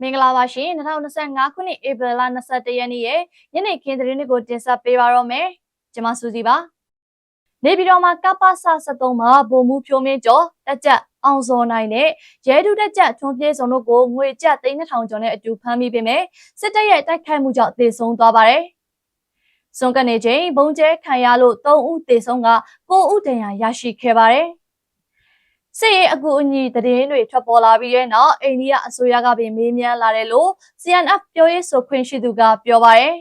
မင်္ဂလာပါရှင်2025ခုနှစ်ဧပြီလ21ရက်နေ့ရဲ့ညနေခင်းသတင်းတွေကိုတင်ဆက်ပေးပါတော့မယ်ကျွန်မစူစီပါနေပြည်တော်မှာကပ္ပစ73မှာဗိုလ်မှူးဖြိုးမင်းကျော်တက်ကြက်အောင်စောနိုင်နဲ့ရဲဒုတက်ကြက်ထွန်းပြေစုံတို့ကိုငွေကျပ်3000ကျော်နဲ့အတူဖမ်းမိပေမဲ့စစ်တပ်ရဲ့တိုက်ခိုက်မှုကြောင့်သေဆုံးသွားပါတယ်စွန်ကနေချိန်ဘုံကျဲခံရလို့3ဦးသေဆုံးက9ဦးဒဏ်ရာရရှိခဲ့ပါတယ် စစ်ရေးအကူအညီသတင်းတွေထွက်ပေါ်လာပြီးတဲ့နောက်အိန္ဒိယအစိုးရကပင်မေးမြန်းလာတယ်လို့ CNF ပြောရေးဆိုခွင့်ရှိသူကပြောပါတယ်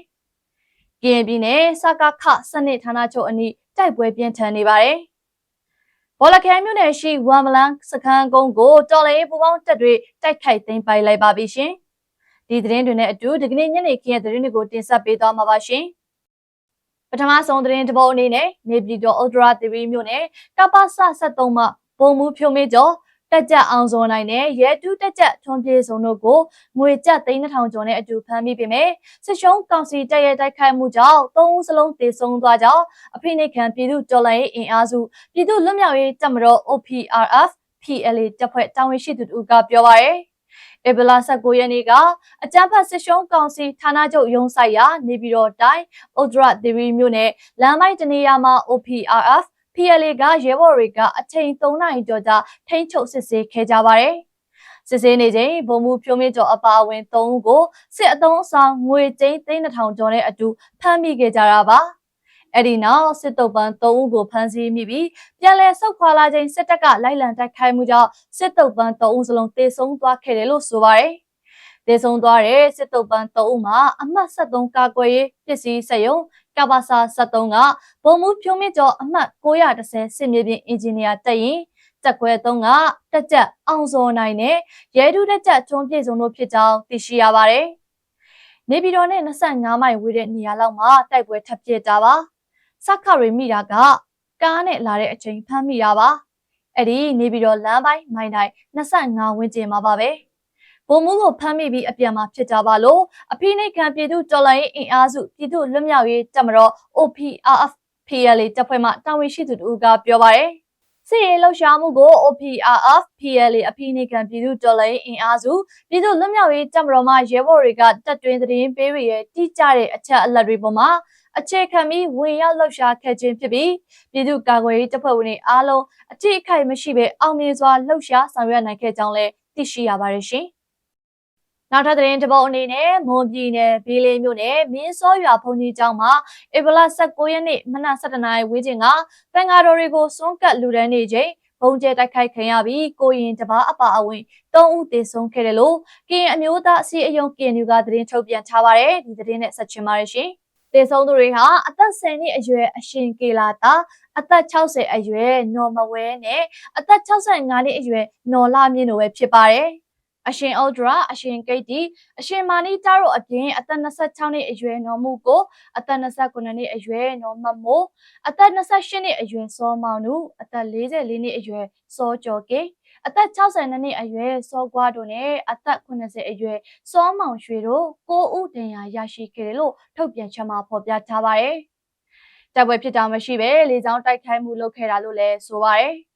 ။ကရင်ပြည်နယ်စကခစနစ်ဌာနချုပ်အနီးတိုက်ပွဲပြင်းထန်နေပါတယ်။ဘောလခဲမြို့နယ်ရှိဝမ်မလန်စခန်းကုန်းကိုတော်လေးပူပေါင်းတပ်တွေတိုက်ခိုက်သိမ်းပိုက်လိုက်ပါပြီရှင်။ဒီသတင်းတွေနဲ့အတူဒီကနေ့ညနေခင်းရဲ့သတင်းတွေကိုတင်ဆက်ပေးသွားမှာပါရှင်။ပထမဆုံးသတင်းတစ်ပုဒ်အနေနဲ့နေပြည်တော် Ultra TV မြို့နယ်ကပ္ပစ73မှ ပုံမှုဖြိုးမေးကျော်တက်ကြအောင်စောနိုင်နဲ့ရဲတူးတက်ကြထွန်ပြေစုံတို့ကိုငွေကျပ်3000ကျော်နဲ့အတူဖမ်းမိပေမဲ့စစ်ရှုံးကောင်စီတပ်ရဲ့တိုက်ခိုက်မှုကြောင့်သုံးဦးစလုံးသေဆုံးသွားကြောင်းအဖိနှိခံပြည်သူတော်လှန်ရေးအင်အားစုပြည်သူလွတ်မြောက်ရေးတပ်မတော် OPRF PLA တပ်ဖွဲ့တာဝန်ရှိသူတို့ကပြောပါရယ်ဧပြီလ19ရက်နေ့ကအကြမ်းဖက်စစ်ရှုံးကောင်စီဌာနချုပ်ရုံးဆိုင်ရာနေပြည်တော်တိုင်းဥဒရသီရီမြို့နယ်လမ်းမိုက်တနေရာမှာ OPRF PLA ကရဲဘော်တွေကအချိန်3နာရီကျော်ကြာထိန်းချုပ်စစ်ဆေးခဲ့ကြပါတယ်။စစ်ဆေးနေချိန်ဗိုလ်မှူးဖြိုးမင်းကျော်အပါအဝင်3ဦးကိုစစ်အုံအဆောင်ငွေကျင်း3000ကျော်နဲ့အတူဖမ်းမိခဲ့ကြတာပါ။အဲ့ဒီနောက်စစ်တုပ်ပန်း3ဦးကိုဖမ်းဆီးမိပြီးပြန်လည်ဆုတ်ခွာလာချိန်စစ်တပ်ကလိုက်လံတိုက်ခိုက်မှုကြောင့်စစ်တုပ်ပန်း3ဦးစလုံးတေဆုံးသွားခဲ့တယ်လို့ဆိုပါတယ်။ တေဆုံးသွားတဲ့စစ်တုပ်ပန်း3ဦးမှာအမှတ်73ကာကွယ်ရေးပစ္စည်းစက်ရုံကဘာစာ73ကဘုံမှုဖြိုးမြင့်ကျော်အမှတ်930စစ်မြေပြင်အင်ဂျင်နီယာတက်ရင်တက်ခွဲ3ကတက်ကြက်အောင်စောနိုင်နဲ့ရဲဒုတက်ကြက်ထွန်းပြေစုံတို့ဖြစ်ကြောင်းသိရှိရပါတယ်။နေပြည်တော်နဲ့25မိုင်ဝေးတဲ့နေရာလောက်မှာတိုက်ပွဲထပ်ပြစ်တာပါ။စခရီမိတာကကားနဲ့လာတဲ့အချိန်ဖမ်းမိတာပါ။အဲ့ဒီနေပြည်တော်လမ်းပိုင်းမိုင်တိုင်း25ဝန်းကျင်မှာပါပဲ။ ဗိုလ်မှူးကိုဖမ်းမိပြီးအပြန်မှာဖြစ်ကြပါလို့အဖိနှိတ်ခံပြည်သူတော်လှန်ရေးအင်အားစုပြည်သူလွတ်မြောက်ရေးတပ်မတော် OPRF PLA တပ်ဖွဲ့မှတာဝန်ရှိသူတို့ကပြောပါရယ်စစ်ရေးလှုပ်ရှားမှုကို OPRF PLA အဖိနှိတ်ခံပြည်သူတော်လှန်ရေးအင်အားစုပြည်သူလွတ်မြောက်ရေးတပ်မတော်မှရဲဘော်တွေကတပ်တွင်းသတင်းပေးရရဲ့တိကျတဲ့အချက်အလက်တွေပေါ်မှာအခြေခံပြီးဝင်ရောက်လှုပ်ရှားခဲ့ခြင်းဖြစ်ပြီးပြည်သူ့ကာကွယ်ရေးတပ်ဖွဲ့ဝင်တွေအားလုံးအထိအခိုက်မရှိဘဲအောင်မြင်စွာလှုပ်ရှားဆောင်ရွက်နိုင်ခဲ့ကြောင်းလည်းသိရှိရပါတယ်ရှင်။ နောက်ထပ်သတင်းတစ်ပုဒ်အနေနဲ့မွန်ပြည်နယ်ဘေးလေးမြို့နယ်မင်းစောရွာဘုံကြီးကျောင်းမှာဧပြီလ19ရက်နေ့မနက်7:00နာရီဝန်းကျင်ကတန်ဃာတော်တွေကိုစွန့်ကပ်လူဒန်းနေချိန်ဘုံကျဲတိုက်ခိုက်ခံရပြီးကိုရင်တပားအပါအဝင်၃ဦးသေဆုံးခဲ့တယ်လို့ကရင်အမျိုးသားအစည်းအရုံး KNU ကသတင်းထုတ်ပြန်ထားပါတယ်ဒီသတင်းနဲ့ဆက်ချင်ပါတယ်ရှင်သေဆုံးသူတွေဟာအသက်10နှစ်အရွယ်အရှင်ကေလာတာအသက်60အရွယ်နော်မဝဲနဲ့အသက်65နှစ်အရွယ်နော်လာမြင့်တို့ပဲဖြစ်ပါတယ် အရှင်အော်ဒရာအရှင်ကိတ်တီအရှင်မာနီတာတို့အပြင်အသက်26နှစ်အရွယ်နော်မှုကိုအသက်29နှစ်အရွယ်နော်မမိုးအသက်28နှစ်အရွယ်စောမောင်နုအသက်44နှစ်အရွယ်စောကျော်ကေအသက်62နှစ်အရွယ်စောကွာတို့နဲ့အသက်80အရွယ်စောမောင်ရွှေတို့9ဦးဒဏ်ရာရရှိခဲ့တယ်လို့ထုတ်ပြန်ချက်မှာဖော်ပြထားပါတယ်။တပ်ပွဲဖြစ်တာမရှိပဲလေကြောင်းတိုက်ခိုက်မှုလုပ်ခဲ့တာလို့လည်းဆိုပါတယ်။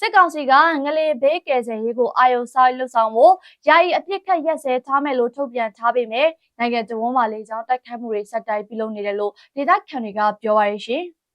စစ်ကောင်စီကငလေဘေးကယ်ဆယ်ရေးကိုအာရုံစိုက်လှုပ်ဆောင်ဖို့ယာယီအပြစ်ခတ်ရက်စဲထားမယ်လို့ထုတ်ပြန်ထားပေမဲ့နိုင်ငံတော်ဝန်မှလေကြောင်းတိုက်ခိုက်မှုတွေဆက်တိုက်ပြုလုပ်နေတယ်လို့ဒေသခံတွေကပြောပါရရှင်။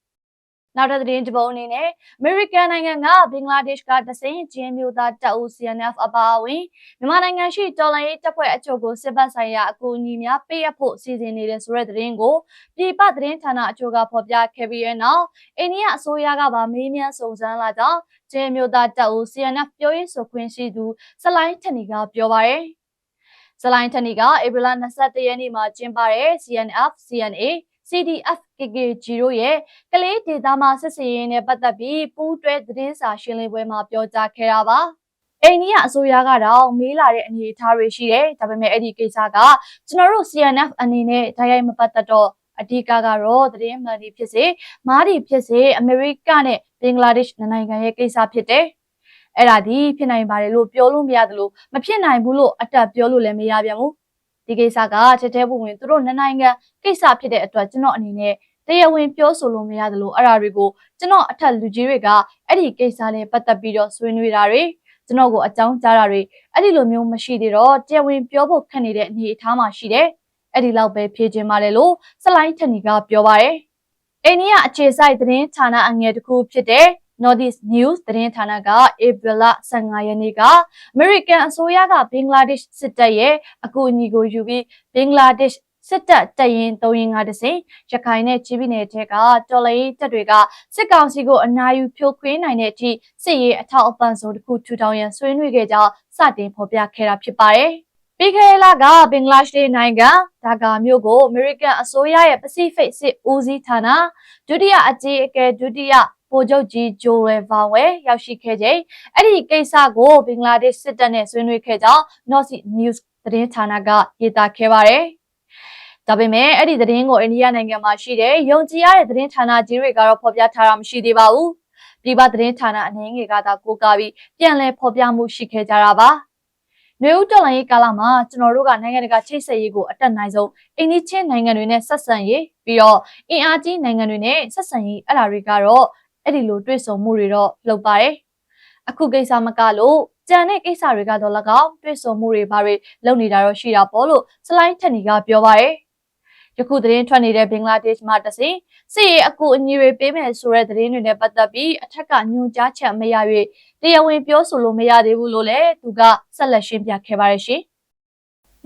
နောက်ထပ်သတင်းတစ်ပုဒ်အနေနဲ့ American နိုင်ငံကဘင်္ဂလားဒေ့ရှ်ကတစင်းချင်းမျိုးသားတပ်ဦး CNF အပါအဝင်မြန်မာနိုင်ငံရှိတော်လှန်ရေးတပ်ဖွဲ့အချို့ကိုစစ်ပတ်ဆိုင်ရာအကူအညီများပေးအပ်ဖို့စီစဉ်နေတဲ့ဆိုတဲ့သတင်းကိုပြည်ပသတင်းဌာနအချို့ကဖော်ပြခဲ့ပြီးတဲ့နောက်အိန္ဒိယအစိုးရကပါမေးမြန်းစုံစမ်းလာကြောင်းချင်းမျိုးသားတပ်ဦး CNF ပြောရေးဆိုခွင့်ရှိသူစလိုင်းထနီကပြောပါရယ်ဇလိုင်းထနီကဧပြီလ22ရက်နေ့မှာကျင်းပတဲ့ CNF CNA CDF KKG တို့ရဲ့ကလေးဒေသမှာစစ်စင်ရေးနဲ့ပတ်သက်ပြီးပူးတွဲသတင်းစာရှင်းလင်းပွဲမှာပြောကြားခဲ့တာပါ။အိန္ဒိယအစိုးရကတော့မေးလာတဲ့အနေအထားတွေရှိတယ်။ဒါပေမဲ့အဲ့ဒီကိစ္စကကျွန်တော်တို့ CNF အနေနဲ့ဓာတ်ရိုက်မပတ်သက်တော့အဓိကကတော့သတင်းမှန်တွေဖြစ်စေမားတွေဖြစ်စေအမေရိကနဲ့ဘင်္ဂလားဒေ့ရှ်နိုင်ငံရဲ့ကိစ္စဖြစ်တယ်။အဲ့ဒါဒီဖြစ်နိုင်ပါတယ်လို့ပြောလို့မရတယ်လို့မဖြစ်နိုင်ဘူးလို့အတက်ပြောလို့လည်းမရပြန်ဘူး ဒီကိစ္စကတထဲပူဝင်သူတို့နှစ်နိုင်ငံကိစ္စဖြစ်တဲ့အတွက်ကျွန်တော်အနေနဲ့တရားဝင်ပြောဆိုလို့မရသလိုအဲ့ဒါတွေကိုကျွန်တော်အထက်လူကြီးတွေကအဲ့ဒီကိစ္စနဲ့ပတ်သက်ပြီးတော့ဆွေးနွေးတာတွေကျွန်တော်ကိုအကြောင်းကြားတာတွေအဲ့ဒီလိုမျိုးမရှိသေးတော့တရားဝင်ပြောဖို့ခက်နေတဲ့အနေအထားမှာရှိတယ်အဲ့ဒီလောက်ပဲဖြေခြင်းပါတယ်လို့စလိုင်းထနီကပြောပါတယ်အိန္ဒိယအခြေစိုက်သတင်းဌာနအငယ်တစ်ခုဖြစ်တဲ့ Northeast News သတင်းဌာနကဧပြီလ15ရက်နေ့က American အစိုးရကဘင်္ဂလားဒေ့ရှ်စစ်တပ်ရဲ့အကူအညီကိုယူပြီးဘင်္ဂလားဒေ့ရှ်စစ်တပ်တရင်၃ရင်ကတစဉ်ရခိုင်နဲ့ချီးပြည်နယ်ထဲကတော်လိုင်းတပ်တွေကစစ်ကောင်စီကိုအနာယူဖြိုခွင်းနိုင်တဲ့အထိစစ်ရေးအထောက်အပံ့ဆုံးတစ်ခုထူထောင်ရန်ဆွေးနွေးခဲ့ကြောင်းစတင်ဖော်ပြခဲ့တာဖြစ်ပါတယ်။ပြီးခဲ့တဲ့လကဘင်္ဂလားဒေ့ရှ်နိုင်ငံဒါကာမြို့ကိုအမေရိကန်အစိုးရရဲ့ Pacific စစ်ဦးစီးဌာနဒုတိယအကြီးအကဲဒုတိယ ဗိုလ်ချုပ်ကြီးဂျိုရယ်ဗာဝဲရောက်ရှိခဲ့ချိန်အဲ့ဒီကိစ္စကိုဘင်္ဂလားဒေ့ရှ်စစ်တပ်နဲ့ဆွေးနွေးခဲ့ကြောင်း North News သတင်းဌာနကရေးသားခဲ့ပါတယ်။ဒါပေမဲ့အဲ့ဒီသတင်းကိုအိန္ဒိယနိုင်ငံမှာရှိတဲ့ယုံကြည်ရတဲ့သတင်းဌာနကြီးတွေကတော့ဖော်ပြထားတာမရှိသေးပါဘူး။ပြည်ပသတင်းဌာနအနေငယ်ကသာကိုးကားပြီးပြန်လည်ဖော်ပြမှုရှိခဲ့ကြတာပါ။နေဦးတော်လိုင်းရေးကာလမှာကျွန်တော်တို့ကနိုင်ငံတကာချိတ်ဆက်ရေးကိုအတက်နိုင်ဆုံးအိန္ဒိချင်းနိုင်ငံတွေနဲ့ဆက်ဆံရေးပြီးတော့အင်အားကြီးနိုင်ငံတွေနဲ့ဆက်ဆံရေးအဲ့ဒါတွေကတော့ အဲ့ဒီလိုတွေ့ဆုံမှုတွေတော့လုပ်ပါတယ်။အခုကိစ္စမကလို့ကြံတဲ့ကိစ္စတွေကတော့၎င်းတွေ့ဆုံမှုတွေဘာတွေလုပ်နေတာတော့ရှိတာပေါ့လို့စလိုင်းထက်နီကပြောပါတယ်။ယခုသတင်းထွက်နေတဲ့ဘင်္ဂလားဒေ့ရှ်မှာတစင်စစ်ရေးအကူအညီတွေပေးမယ်ဆိုတဲ့သတင်းတွေနဲ့ပတ်သက်ပြီးအထက်ကညွှန်ကြားချက်မရ၍တရားဝင်ပြောဆိုလို့မရသေးဘူးလို့လည်းသူကဆက်လက်ရှင်းပြခဲ့ပါတယ်ရှင်။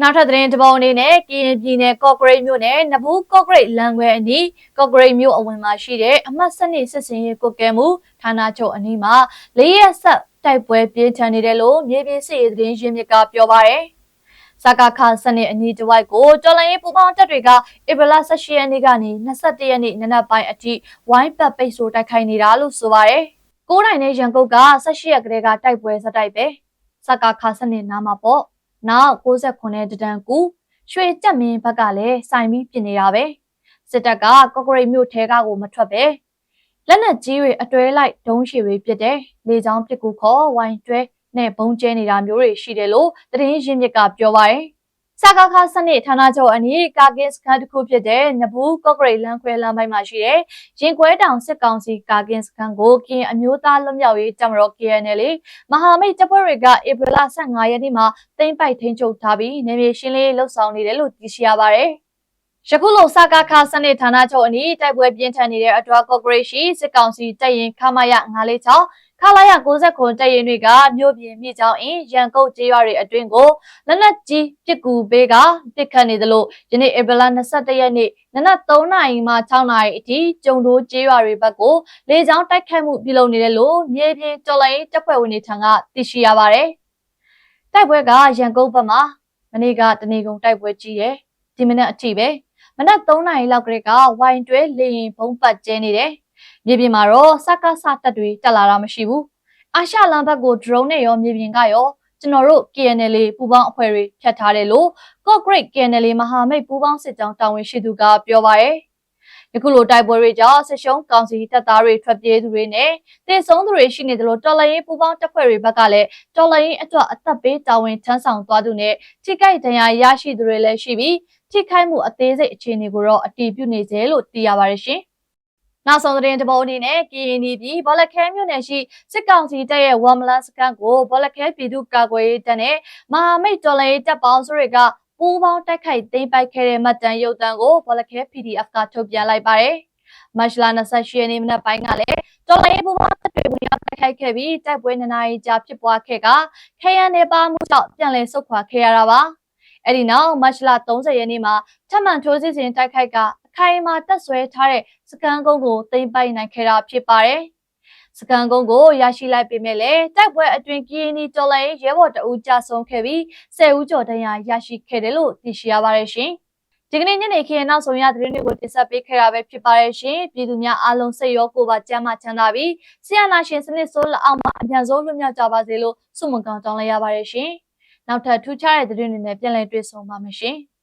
နောက်ထပ်သတင်းတစ်ပုဒ်အနေနဲ့ကရင်ပြည်နယ်ကော့ဂရိတ်မြို့နယ်နဘူးကော့ဂရိတ်လမ်းခွဲအနီးကော့ဂရိတ်မြို့အဝင်မှာရှိတဲ့အမှတ်စနစ်စစ်စင်ရေးကုတ်ကဲမှုဌာနချုပ်အနီးမှာလေးရက်ဆက်တိုက်ပွဲပြင်းထန်နေတယ်လို့မြေပြင်စစ်ရေးသတင်းရင်းမြစ်ကပြောပါရယ်စကားခါစနစ်အနီးတစ်ဝိုက်ကိုတော်လိုင်းရေးပူပေါင်းတပ်တွေကဧပြီလ18ရက်နေ့ကနေ21ရက်နေ့နနက်ပိုင်းအထိဝိုင်းပတ်ပိတ်ဆို့တိုက်ခိုက်နေတာလို့ဆိုပါရယ်ကိုးနိုင်တဲ့ရန်ကုန်က18ရက်ကလေးကတိုက်ပွဲစတိုက်ပဲစကားခါစနစ်နားမှာပေါ့ နောက်69တဒန်ကူရွှေတက်မင်းဘက်ကလည်းစိုင်ပြီးပြင်နေတာပဲစစ်တပ်ကကော့ဂရိတ်မြို့ထဲကကိုမထွက်ပဲလက်နက်ကြီးတွေအတွဲလိုက်ဒုံးရှည်တွေပစ်တယ်လေချောင်းပစ်ကူခေါ်ဝိုင်းတွဲနဲ့ဘုံကျဲနေတာမျိုးတွေရှိတယ်လို့သတင်းရင်းမြစ်ကပြောပါတယ် စကားခါစနစ်ဌာနချုပ်အနီးကာကင်းစခန်းတစ်ခုဖြစ်တဲ့နဘူးကော့ဂရိတ်လမ်းခွဲလမ်းပိုင်းမှာရှိတဲ့ရင်ခွဲတောင်စစ်ကောင်စီကာကင်းစခန်းကိုကင်းအမျိုးသားလွတ်မြောက်ရေးတပ်မတော် KNL မဟာမိတ်တပ်ဖွဲ့တွေကဧပြီလ15ရက်နေ့မှာသိမ်းပိုက်ထိန်းချုပ်ထားပြီးနေမြေရှင်းလင်းလှုပ်ဆောင်နေတယ်လို့သိရှိရပါတယ်။ယခုလိုစကားခါစနစ်ဌာနချုပ်အနီးတိုက်ပွဲပြင်းထန်နေတဲ့အတွက်ကော့ဂရိတ်ရှိစစ်ကောင်စီတပ်ရင်ခမရ946 ခလာရ69တပ်ရင်တွေကမြို့ပြင်မြစ်ကြောင်းအင်းရန်ကုတ်ကျေးရွာတွေအတွင်းကိုလက်နက်ကြီးပစ်ကူပေးကပစ်ခတ်နေသလိုယနေ့ဧပြီလ22ရက်နေ့နနက်3နာရီမှ6နာရီအထိကျုံတိုးကျေးရွာတွေဘက်ကိုလေကြောင်းတိုက်ခတ်မှုပြုလုပ်နေတယ်လို့မြေပြင်တော်လိုင်းတပ်ဖွဲ့ဝင်တွေထံကသိရှိရပါတယ်။တိုက်ပွဲကရန်ကုန်ဘက်မှာမနေ့ကတနေကုန်တိုက်ပွဲကြီးတယ်။ဒီမနက်အထိပဲမနက်3နာရီလောက်ကလေးကဝိုင်တွဲလေရင်ဘုံပတ်ကျဲနေတယ်။ မြေပြင်မှာတော့စကားစတက်တွေတက်လာတာမရှိဘူးအာရှလမ်းဘက်ကို drone နဲ့ရောမြေပြင်ကရောကျွန်တော်တို့ KNL ပူပေါင်းအဖွဲ့တွေဖြတ်ထားတယ်လို့ Corporate KNL မဟာမိတ်ပူပေါင်းစစ်ကြောင်းတာဝန်ရှိသူကပြောပါရယ်ယခုလိုတိုက်ပွဲတွေကြောင့်ဆက်ရှုံးကောင်စီတပ်သားတွေထွက်ပြေးသူတွေနဲ့တေဆုံးသူတွေရှိနေတယ်လို့တော်လိုင်းရေးပူပေါင်းတပ်ဖွဲ့တွေဘက်ကလည်းတော်လိုင်းရေးအတွက်အသက်ပေးတာဝန်ထမ်းဆောင်သွားသူနဲ့ထိခိုက်ဒဏ်ရာရရှိသူတွေလည်းရှိပြီးထိခိုက်မှုအသေးစိတ်အခြေအနေကိုတော့အတည်ပြုနေစေလို့သိရပါတယ်ရှင်။ နောက်ဆုံးသတင်းတပုတ်အနေနဲ့ကရင်ပြည်ဘောလခဲမြို့နယ်ရှိစစ်ကောင်စီတပ်ရဲ့ဝမ်မလန်စကန်ကိုဘောလခဲပြည်သူ့ကာကွယ်ရေးတပ်နဲ့မဟာမိတ်တော်လှန်ရေးတပ်ပေါင်းစုတွေကပူးပေါင်းတိုက်ခိုက်သိမ်းပိုက်ခဲ့တဲ့မှတ်တမ်းရုပ်သံကိုဘောလခဲ PDF ကထုတ်ပြန်လိုက်ပါတယ်။မတ်လ28ရက်နေ့မနက်ပိုင်းကလည်းတော်လှန်ရေးပူးပေါင်းတပ်တွေဝင်ရောက်တိုက်ခိုက်ခဲ့ပြီးတိုက်ပွဲနှစ်နာရီကြာဖြစ်ပွားခဲ့ကခရန်နေပါမှုကြောင့်ပြန်လည်ဆုတ်ခွာခဲ့ရတာပါ။အဲ့ဒီနောက်မတ်လ30ရက်နေ့မှာထပ်မံထိုးစစ်ဆင်တိုက်ခိုက်က ခိုင်မာတက်ဆွဲထားတဲ့စကန်ကုန်းကိုသိမ်းပိုက်နိုင်ခဲ့တာဖြစ်ပါတယ်။စကန်ကုန်းကိုရရှိလိုက်ပေမဲ့လည်းတိုက်ပွဲအတွင်းကီနီတော်လိုင်းရဲဘော်တအူးကြဆုံးခဲ့ပြီး၁၀ဦးကျော်ဒဏ်ရာရရှိခဲ့တယ်လို့သိရှိရပါတယ်ရှင်။ဒီကနေ့ညနေခင်းနောက်ဆုံးရသတင်းတွေကိုတင်ဆက်ပေးခဲ့တာပဲဖြစ်ပါတယ်ရှင်။ပြည်သူများအားလုံးစိတ်ရောကိုယ်ပါကြမ်းမှချမ်းသာပြီးဆရာနာရှင်စနစ်ဆိုးလက်အောက်မှာအမြန်ဆုံးလွတ်မြောက်ကြပါစေလို့ဆုမွန်ကောင်းတောင်းလိုက်ရပါတယ်ရှင်။နောက်ထပ်ထူးခြားတဲ့သတင်းတွေနဲ့ပြန်လည်တွေ့ဆုံပါမယ်ရှင်။